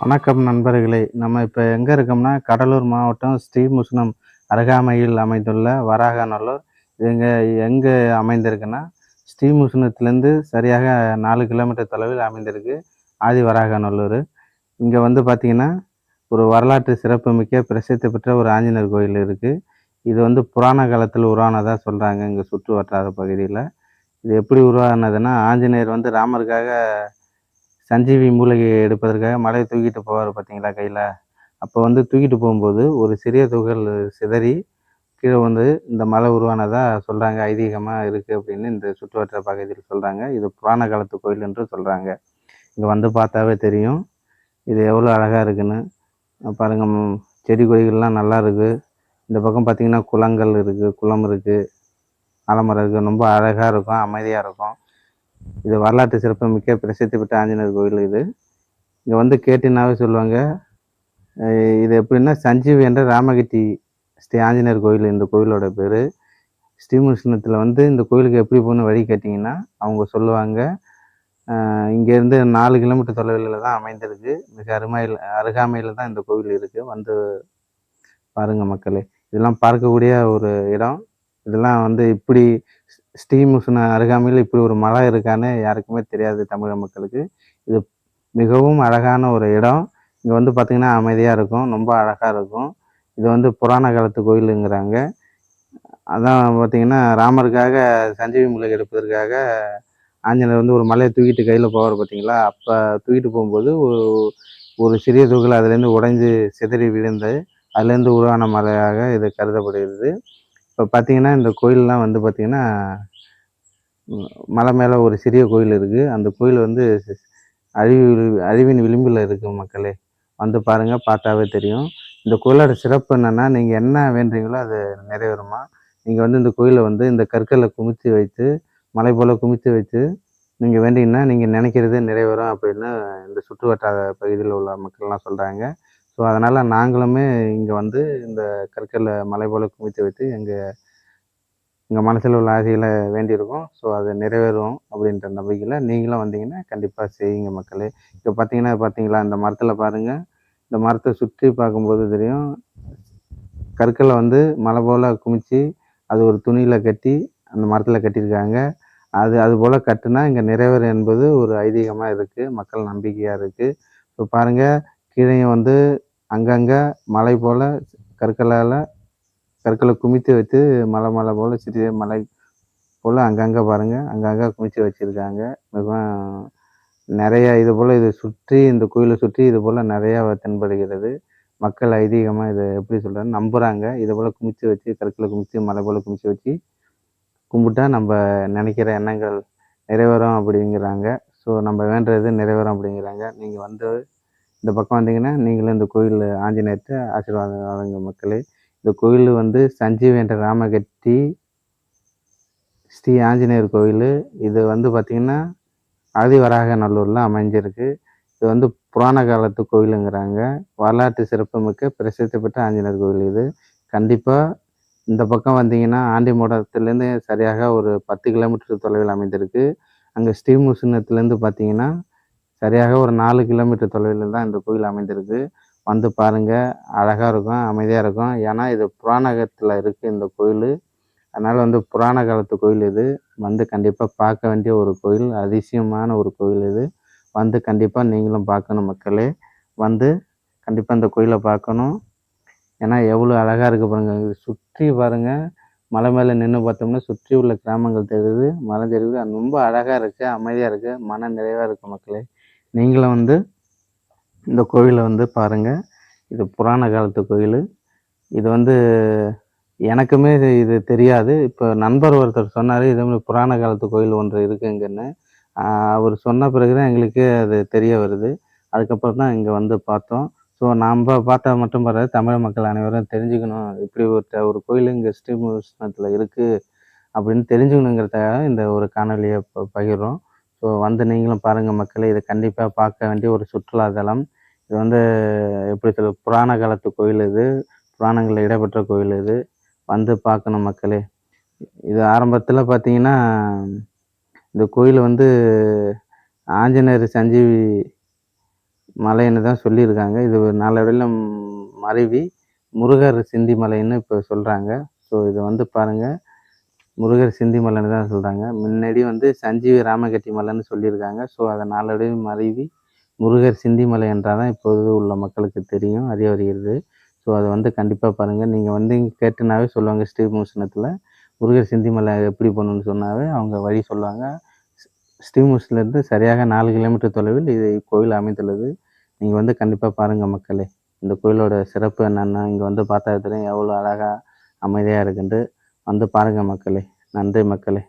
வணக்கம் நண்பர்களே. நம்ம இப்போ எங்கே இருக்கோம்னா கடலூர் மாவட்டம் ஸ்ரீமுஷ்ணம் அருகாமையில் அமைந்துள்ள வராகநல்லூர். இது எங்கே அமைந்திருக்குன்னா ஸ்ரீமுஷ்ணத்துலேருந்து சரியாக நாலு கிலோமீட்டர் தொலைவில் அமைந்திருக்கு ஆதி வராகநல்லூர். இங்கே வந்து பார்த்திங்கன்னா ஒரு வரலாற்று சிறப்புமிக்க பிரசித்தி பெற்ற ஒரு ஆஞ்சநேயர் கோயில் இருக்குது இது வந்து புராண காலத்தில் உருவானதாக சொல்கிறாங்க இங்கே சுற்று வட்டார பகுதியில். இது எப்படி உருவானதுன்னா ஆஞ்சநேயர் வந்து ராமருக்காக சஞ்சீவி மூலிகை எடுப்பதற்காக மலையை தூக்கிட்டு போவார் பார்த்தீங்களா கையில்? அப்போ வந்து தூக்கிட்டு போகும்போது ஒரு சிறிய துகள் சிதறி கீழே வந்து இந்த மலை உருவானதாக சொல்கிறாங்க ஐதீகமாக இருக்குது அப்படின்னு இந்த சுற்றுவட்டார பகுதியில் சொல்கிறாங்க இது புராண காலத்து கோயில் என்று சொல்கிறாங்க இங்கே வந்து பார்த்தாவே தெரியும். இது எவ்வளோ அழகாக இருக்குன்னு. பாருங்கள் செடி கொடிகள்லாம் நல்லா இருக்குது இந்த பக்கம் பார்த்திங்கன்னா குளங்கள் இருக்குது குளம் இருக்குது ஆலமரம் இருக்குது ரொம்ப அழகாக இருக்கும் அமைதியாக இருக்கும். இது வரலாற்று சிறப்பு மிக்க பிரசித்தி பெற்ற ஆஞ்சநேயர் கோயில் இது. இங்கே வந்து கேட்டினாவே சொல்லுவாங்க. இது எப்படின்னா சஞ்சீவி என்ற ராமகிட்டி ஸ்ரீ ஆஞ்சநேயர் கோயில் இந்த கோயிலோட பேர். ஸ்ரீமுஷ்ணத்தில் வந்து இந்த கோயிலுக்கு எப்படி போகணும் வழி கேட்டிங்கன்னா அவங்க சொல்லுவாங்க. இங்கேருந்து நாலு கிலோமீட்டர் தொலைவில் தான் அமைந்திருக்கு. மிக அருமையில் அருகாமையில் தான் இந்த கோவில் இருக்குது வந்து பாருங்கள் மக்களே. இதெல்லாம் பார்க்கக்கூடிய ஒரு இடம். இதெல்லாம் வந்து இப்படி ஸ்ரீமுஷ்ண அருகாமையில் இப்படி ஒரு மலை இருக்கான்னு யாருக்குமே தெரியாது தமிழக மக்களுக்கு. இது மிகவும் அழகான ஒரு இடம். இங்கே வந்து பார்த்திங்கன்னா அமைதியாக இருக்கும் ரொம்ப அழகாக இருக்கும். இது வந்து புராண காலத்து கோயிலுங்கிறாங்க. அதான் பார்த்திங்கன்னா ராமருக்காக சஞ்சீவி மூலிகை எடுப்பதற்காக ஆஞ்சநேயர் வந்து ஒரு மலையை தூக்கிட்டு கையில் போவார் பார்த்தீங்களா அப்போ தூக்கிட்டு போகும்போது ஒரு ஒரு சிறிய துகள் அதுலேருந்து உடைஞ்சு சிதறி விழுந்து அதுலேருந்து உருவான மலையாக இது கருதப்படுகிறது. இப்போ பார்த்தீங்கன்னா இந்த கோயிலெலாம் வந்து பார்த்தீங்கன்னா மலை மேலே ஒரு சிறிய கோயில் இருக்குது அந்த கோயில் வந்து அழிவு அழிவின் விளிம்பில் இருக்குது மக்களே. வந்து பாருங்கள் பார்த்தாவே தெரியும். இந்த கோயிலோட சிறப்பு என்னென்னா நீங்கள் என்ன வேண்டுறீங்களோ அது நிறைவேறுமா. நீங்கள் வந்து இந்த கோயிலை வந்து இந்த கற்களை குமித்து வைத்து மலை போல் குமித்து வைத்து நீங்கள் வேண்டிங்கன்னா நீங்கள் நினைக்கிறதே நிறைவேறும் அப்படின்னு இந்த சுற்றுவட்டார பகுதியில் உள்ள மக்கள்லாம் சொல்கிறாங்க ஸோ அதனால் நாங்களுமே இங்கே வந்து இந்த கற்களை மலை போல் குமித்து வைத்து எங்கள் எங்கள் மனசில் உள்ள ஆசைகளை வேண்டியிருக்கோம். ஸோ அது நிறைவேறும் அப்படின்ற நம்பிக்கையில் நீங்களும் வந்தீங்கன்னா கண்டிப்பாக செய்யுங்க மக்களே. இப்போ பார்த்தீங்கன்னா பார்த்தீங்களா இந்த மரத்தில் பாருங்கள் இந்த மரத்தை சுற்றி பார்க்கும்போது தெரியும் கற்களை வந்து மலை போல் குமிச்சு அது ஒரு துணியில் கட்டி அந்த மரத்தில் கட்டியிருக்காங்க. அது அது போல் கட்டுனா இங்கே நிறைவேறும் என்பது ஒரு ஐதீகமாக இருக்குது மக்கள் நம்பிக்கையாக இருக்குது இப்போ பாருங்கள் கீழே வந்து அங்கங்கே மலை போல் கற்களால் கற்களை குமித்து வைத்து மலை மலை போல் சிறிய மலை போல் அங்கங்கே பாருங்கள் அங்கங்கே குமித்து வச்சுருக்காங்க. மிகவும் நிறையா இது போல் இதை சுற்றி இந்த கோயிலை சுற்றி இது போல் நிறையா தென்படுகிறது. மக்கள் ஐதீகமாக இதை எப்படி சொல்கிறாங்க நம்புகிறாங்க இது போல் குமிச்சு வச்சு கற்களை குமிச்சு மலை போல் குமிச்சு வச்சு கும்பிட்டா நம்ம நினைக்கிற எண்ணங்கள் நிறைவேறும் அப்படிங்கிறாங்க. ஸோ நம்ம வேண்டுறது நிறைவேறும் அப்படிங்கிறாங்க. நீங்கள் வந்து இந்த பக்கம் வந்தீங்கன்னா நீங்களும் இந்த கோயில் ஆஞ்சநேயத்தை ஆசீர்வாதம் வாங்க மக்களே. இந்த கோயில் வந்து சஞ்சீவ் என்ற ராமகட்டி ஸ்ரீ ஆஞ்சநேயர் கோயில். இது வந்து பார்த்திங்கன்னா ஆதிவராக நல்லூரில் அமைஞ்சிருக்கு. இது வந்து புராண காலத்து கோயிலுங்கிறாங்க. வரலாற்று சிறப்புமிக்க பிரசித்தி பெற்ற ஆஞ்சநேயர் கோயில் இது. கண்டிப்பாக இந்த பக்கம் வந்தீங்கன்னா ஆண்டிமூடத்துலேருந்து சரியாக ஒரு பத்து கிலோமீட்டர் தொலைவில் அமைந்திருக்கு. அங்கே ஸ்ரீமுசுனத்துலேருந்து பார்த்தீங்கன்னா சரியாக ஒரு நாலு கிலோமீட்டர் தொலைவில் தான் இந்த கோயில் அமைந்திருக்கு. வந்து பாருங்கள் அழகாக இருக்கும் அமைதியாக இருக்கும். ஏன்னா இது புராணகத்தில் இருக்குது இந்த கோயில். அதனால் வந்து புராண காலத்து கோயில் இது. வந்து கண்டிப்பாக பார்க்க வேண்டிய ஒரு கோயில் அதிசயமான ஒரு கோயில் இது. வந்து கண்டிப்பாக நீங்களும் பார்க்கணும் மக்களே. வந்து கண்டிப்பாக இந்த கோயிலை பார்க்கணும். ஏன்னா எவ்வளோ அழகாக இருக்குது பாருங்கள் சுற்றி பாருங்கள் மலை மேலே நின்று பார்த்தோம்னா சுற்றி உள்ள கிராமங்கள் தெரியுது மலை தெரியுது. ரொம்ப அழகாக இருக்குது அமைதியாக இருக்குது மன நிறைவாக இருக்குது மக்களே. நீங்களும் வந்து இந்த கோவிலை வந்து பாருங்கள் இது புராண காலத்து கோயில் இது வந்து எனக்குமே இது இது தெரியாது. இப்போ நண்பர் ஒருத்தர் சொன்னார் இது மாதிரி புராண காலத்து கோயில் ஒன்று இருக்குங்கன்னு. அவர் சொன்ன பிறகு தான் எங்களுக்கு அது தெரிய வருது. அதுக்கப்புறம் தான் இங்கே வந்து பார்த்தோம். ஸோ நாம் பார்த்தா மட்டும் பாரு தமிழ் மக்கள் அனைவரும் தெரிஞ்சுக்கணும். இப்படி ஒரு ஒரு கோயில் இங்கே ஸ்ரீமுஷ்ணத்தில் இருக்குது அப்படின்னு தெரிஞ்சுக்கணுங்கிறதுக்காக இந்த ஒரு காணொலியை ப பகிர்றோம். ஸோ வந்து நீங்களும் பாருங்கள் மக்களே இதை கண்டிப்பாக பார்க்க வேண்டிய ஒரு சுற்றுலாத்தலம் இது வந்து எப்படி சொல்ல புராண காலத்து கோயில் இது. புராணங்களில் இடம்பெற்ற கோயில் இது. வந்து பார்க்கணும் மக்களே. இது ஆரம்பத்தில் பார்த்தீங்கன்னா இந்த கோயில் வந்து ஆஞ்சநேயர் சஞ்சீவி மலைன்னு தான் சொல்லியிருக்காங்க. இது நாளடைவில் மறைவி முருகர் சிந்தி மலைன்னு இப்போ சொல்கிறாங்க ஸோ இதை வந்து பாருங்கள் முருகர் சிந்தி மலைன்னு தான் சொல்கிறாங்க முன்னாடி வந்து சஞ்சீவி ராமகட்டி மலைன்னு சொல்லியிருக்காங்க. ஸோ அதை நாளடைவில் மறைவி முருகர் சிந்தி மலை என்றால் தான் இப்போது உள்ள மக்களுக்கு தெரியும் அறிய வருகிறது. ஸோ அதை வந்து கண்டிப்பாக பாருங்கள் நீங்கள் வந்து இங்கே கேட்டுனாவே சொல்லுவாங்க ஸ்ரீமுஷ்ணத்தில் முருகர் சிந்தி மலை எப்படி போகணுன்னு சொன்னாவே அவங்க வழி சொல்லுவாங்க. ஸ்ரீமுஷ்லேருந்து சரியாக நாலு கிலோமீட்டர் தொலைவில் இது கோயில் அமைந்துள்ளது. நீங்கள் வந்து கண்டிப்பாக பாருங்கள் மக்களே. இந்த கோயிலோட சிறப்பு என்னென்னா இங்கே வந்து பார்த்தா தெரியும் எவ்வளோ அழகாக அமைதியாக இருக்குன்ட்டு. வந்து பாருங்கள் மக்களே. நன்றி மக்களே.